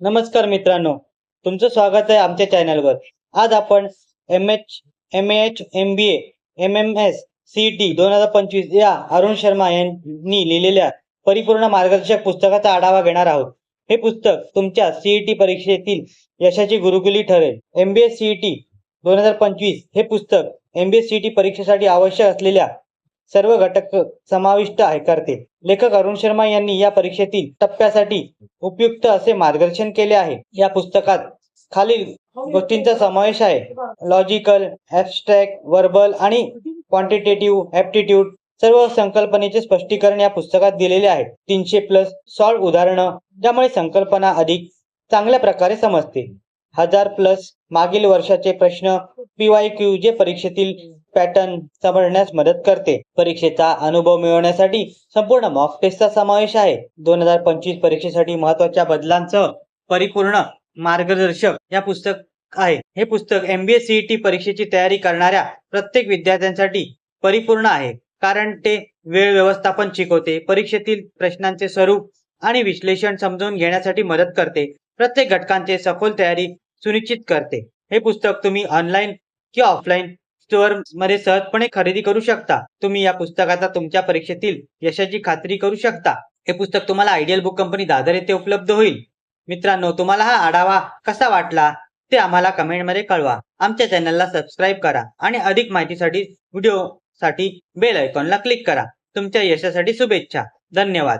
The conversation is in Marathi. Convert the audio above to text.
नमस्कार मित्रांनो तुमचं स्वागत आहे आमच्या चॅनलवर. आज आपण M H M H M B M M S C T दोन हजार पंचवीस या अरुण शर्मा यांनी लिहिलेल्या परिपूर्ण मार्गदर्शक पुस्तकाचा आढावा घेणार आहोत. हे पुस्तक तुमच्या सीईटी परीक्षेतील यशाची गुरुकुली ठरेल. एम बी एस सीईटी दोन हजार पंचवीस हे पुस्तक एम बी एस सीईटी परीक्षेसाठी आवश्यक असलेल्या सर्व घटक समाविष्ट आहे करते. लेखक अरुण शर्मा यांनी या परीक्षेतील टप्प्यासाठी उपयुक्त असे मार्गदर्शन केले आहे. या पुस्तकात खालील गोष्टींचा समावेश आहे. लॉजिकल ऍबस्ट्रॅक्ट वर्बल आणि क्वांटिटेटिव्ह ऍप्टिट्यूड सर्व संकल्पनेचे स्पष्टीकरण या पुस्तकात दिलेले आहे. तीनशे प्लस सॉल्व उदाहरणं ज्यामुळे संकल्पना अधिक चांगल्या प्रकारे समजते. हजार प्लस मागील वर्षाचे प्रश्न पीवाय क्यू जे परीक्षेतील पॅटर्न समजण्यास मदत करते. परीक्षेचा अनुभव मिळवण्यासाठी संपूर्ण मॉक टेस्टचा समावेश आहे. दोन हजार पंचवीस परीक्षेसाठी महत्त्वाच्या बदलांसह परिपूर्ण मार्गदर्शक या पुस्तक आहे. हे पुस्तक एमबीए सीईटी परीक्षेची तयारी करणाऱ्या प्रत्येक विद्यार्थ्यांसाठी परिपूर्ण आहे. कारण ते वेळ व्यवस्थापन शिकवते परीक्षेतील प्रश्नांचे स्वरूप आणि विश्लेषण समजून घेण्यासाठी मदत करते प्रत्येक घटकांचे सखोल तयारी सुनिश्चित करते. हे पुस्तक तुम्ही ऑनलाईन किंवा ऑफलाईन स्टोअरमध्ये सहजपणे खरेदी करू शकता. तुम्ही या पुस्तकाचा तुमच्या परीक्षेतील यशाची खात्री करू शकता. हे पुस्तक तुम्हाला आयडियल बुक कंपनी दादर येथे उपलब्ध होईल. मित्रांनो तुम्हाला हा आढावा कसा वाटला ते आम्हाला कमेंटमध्ये कळवा. आमच्या चॅनलला सबस्क्राईब करा आणि अधिक माहितीसाठी व्हिडिओ साठी बेल आयकॉनला क्लिक करा. तुमच्या यशासाठी शुभेच्छा. धन्यवाद.